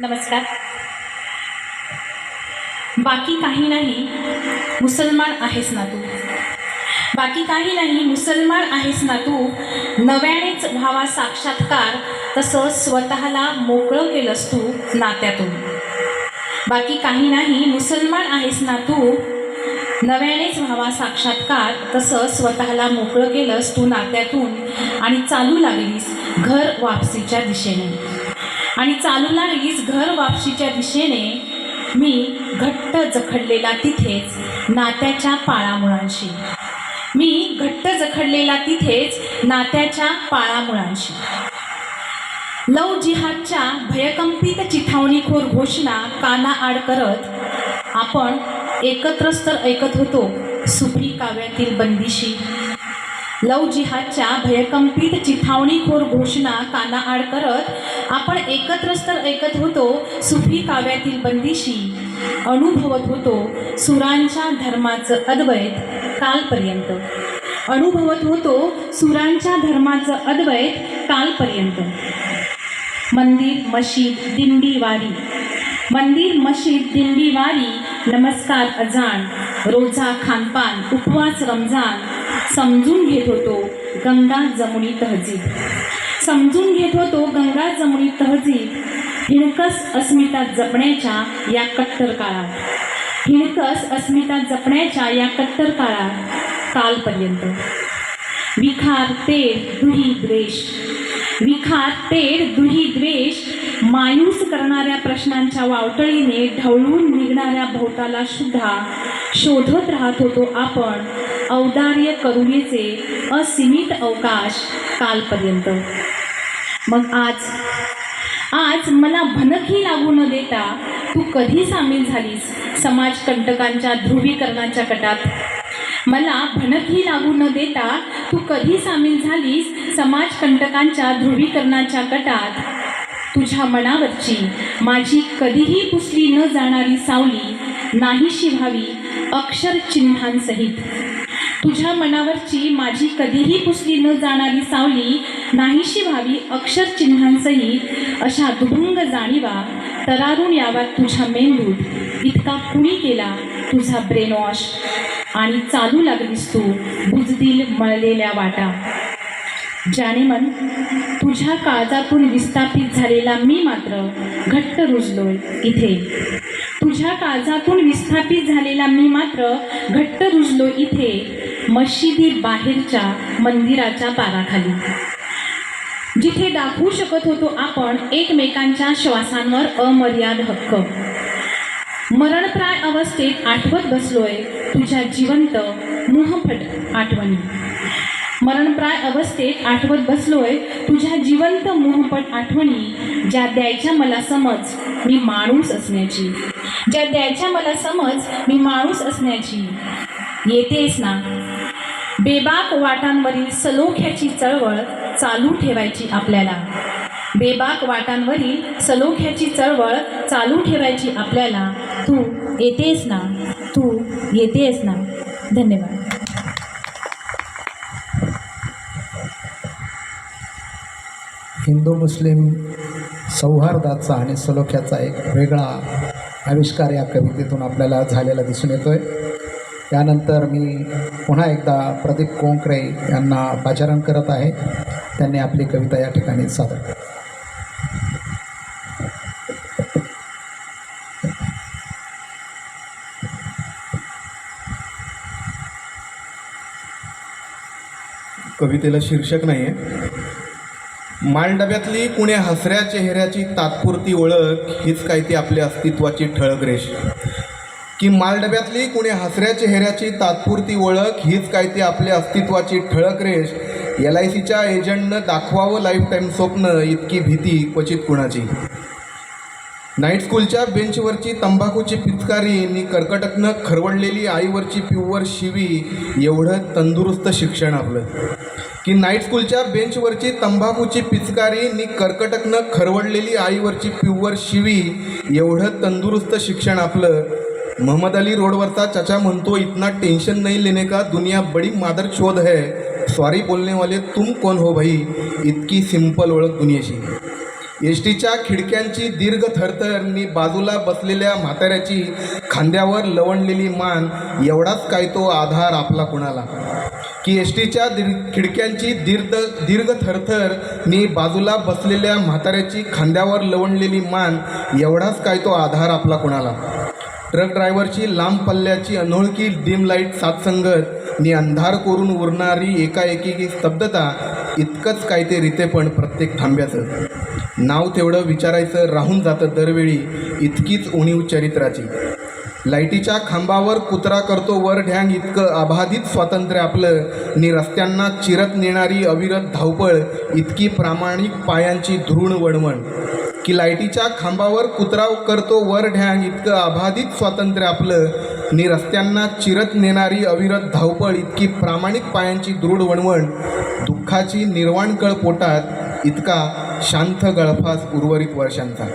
नमस्कार. बाकी काही नाही मुसलमान आहेस ना तू. बाकी काही नाही मुसलमान आहेस ना तू. नव्यानेच व्हावा साक्षात्कार तसं स्वतःला मोकळं केलंस तू नात्यातून. बाकी काही नाही मुसलमान आहेस ना तू. नव्यानेच व्हावा साक्षात्कार तसं स्वतःला मोकळं केलंस तू नात्यातून आणि चालू लागलीस घर वापसीच्या दिशेने. आणि चालू लागलीच घर वापशीच्या दिशेने मी घट्ट जखडलेला तिथेच नात्याच्या पाळामुळांशी. मी घट्ट जखडलेला तिथेच नात्याच्या पाळामुळांशी. लव जिहादच्या भयकंपित चिथावणीखोर घोषणा कानाआड करत आपण एकत्रच तर ऐकत होतो सुफी काव्यातील बंदिशी. लव जिहादच्या भयकंपित चिथावणीखोर घोषणा कानाआड करत आपण एकत्रच तर ऐकत होतो सुफी काव्यातील बंदिशी. अनुभवत होतो सुरांच्या धर्माचं अद्वैत कालपर्यंत. अनुभवत होतो सुरांच्या धर्माचं अद्वैत कालपर्यंत. मंदिर मशीद दिंडी वारी मंदिर मशीद दिंडी वारी नमस्कार अजाण. रोजा खानपान उपवास रमजान. समजून घेत होतो गंगा जमुनी तहजीब. समजून घेत होतो गंगा जमुनी तहजीब हिणकस अस्मिता जपण्याच्या या कट्टर काळात. हिणकस अस्मिता जपण्याच्या या कट्टर काळात कालपर्यंत. विखार तेढ दुही द्वेष. विखार तेढ दुही द्वेष मायूस करणाऱ्या प्रश्नांच्या वावटळीने ढवळून निघणाऱ्या भोवताला सुद्धा शोधत राहत होतो आपण औदार्य करुणेचे असीमित अवकाश कालपर्यंत. मग आज? आज मला भनकही लागू न देता तू कधी सामील झालीस समाज कंटकांच्या ध्रुवीकरणाच्या कटात? मला भनकही लागू न देता तू कधी सामील झालीस समाज कंटकांच्या ध्रुवीकरणाच्या कटात? तुझ्या मनावरची माझी कधीही पुसली न जाणारी सावली नाहीशी व्हावी अक्षरचिन्हांसहित. तुझ्या मनावरची माझी कधीही पुसली न जाणारी सावली नाहीशी व्हावी अक्षरचिन्हांसहित अशा दुभंग जाणीवा तरारून यावा तुझ्या मेंदूत इतका कुणी केला तुझा ब्रेनवॉश आणि चालू लागलीस तू बुजदिल मळलेल्या वाटा. ज्याने मन तुझ्या काळजातून विस्थापित झालेला मी मात्र घट्ट रुजलोय इथे. तुझ्या काळजातून विस्थापित झालेला मी मात्र घट्ट रुजलो इथे. मशिदी बाहेरच्या मंदिराच्या पाराखाली. जिथे दाखवू शकत होतो आपण एकमेकांच्या श्वासांवर अमर्याद हक्क. मरणप्राय अवस्थेत आठवत बसलोय तुझ्या जिवंत मुहफट आठवणी. मरणप्राय अवस्थेत आठवत बसलोय तुझ्या जिवंत मोहपट आठवणी ज्या द्यायच्या मला समज मी माणूस असण्याची. ज्या द्यायच्या मला समज मी माणूस असण्याची. येतेस ना? बेबाक वाटांवरील सलोख्याची चळवळ चालू ठेवायची आपल्याला. बेबाक वाटांवरील सलोख्याची चळवळ चालू ठेवायची आपल्याला. तू येतेस ना? तू येतेस ना? धन्यवाद. हिंदू मुस्लिम सौहार्दाचा आणि सलोख्याचा एक वेगळा आविष्कार या कवितेतून आपल्याला झालेला दिसून येतोय. त्यानंतर मी पुन्हा एकदा प्रदीप कोंकरे यांना पाचारण करत आहे. त्यांनी आपली कविता या ठिकाणी सादर केली. कवितेला शीर्षक नाही आहे मालडब्यातली कुण्या हसऱ्या चेहऱ्याची तात्पुरती ओळख हीच काय ती आपल्या अस्तित्वाची ठळक रेष. की मालडब्यातली कुणी हसऱ्या चेहऱ्याची तात्पुरती ओळख हीच काय ती आपल्या अस्तित्वाची ठळक रेष. एल आय सीच्या एजंटनं दाखवावं लाईफ टाईम स्वप्न इतकी भीती क्वचित कुणाची? नाईट स्कूलच्या बेंचवरची तंबाखूची पिचकारी नि कर्कटकनं खरवडलेली आईवरची पिव्वर शिवी एवढं तंदुरुस्त शिक्षण आपलं. की नाईट स्कूलच्या बेंचवरची तंबाखूची पिचकारी नि कर्कटकनं खरवडलेली आईवरची पिव्वर शिवी एवढं तंदुरुस्त शिक्षण आपलं मोहम्मद अली रोडवरचा चचा म्हणतो इतना टेंशन नहीं लेने का दुनिया बड़ी मादर शोध है। सॉरी बोलने वाले तुम कौन हो भाई? इतकी सिंपल ओळख दुनियेशी एस टीच्या खिडक्यांची दीर्घ थरथर मी बाजूला बसलेल्या म्हाताऱ्याची खांद्यावर लवणलेली मान एवढाच काय तो आधार आपला कुणाला? की एस टीच्या दीर् खिडक्यांची दीर्घ दीर्घ थरथर मी बाजूला बसलेल्या म्हाताऱ्याची खांद्यावर लवणलेली मान एवढाच काय तो आधार आपला कुणाला? ट्रक ड्रायव्हरची लांब पल्ल्याची अनोळखी डिम लाइट साथसंगत नि अंधार करून उरणारी एकाएकी स्तब्धता इतकंच काय ते रितेपण प्रत्येक थांब्याचं. नाव तेवढं विचारायचं राहून जातं दरवेळी इतकीच उणीव चरित्राची. लाईटीच्या खांबावर कुत्रा करतो वर ढ्यांग इतकं अबाधित स्वातंत्र्य आपलं नि रस्त्यांना चिरत नेणारी अविरत धावपळ इतकी प्रामाणिक पायांची धृण वणवण. की लाईटीच्या खांबावर कुत्राव करतो वर ढ्यांग इतकं अबाधित स्वातंत्र्य आपलं. नि रस्त्यांना चिरत नेणारी अविरत धावपळ इतकी प्रामाणिक पायांची दृढ वणवण. दुःखाची निर्वाणकळ पोटात इतका शांत गळफास उर्वरित वर्षांचा.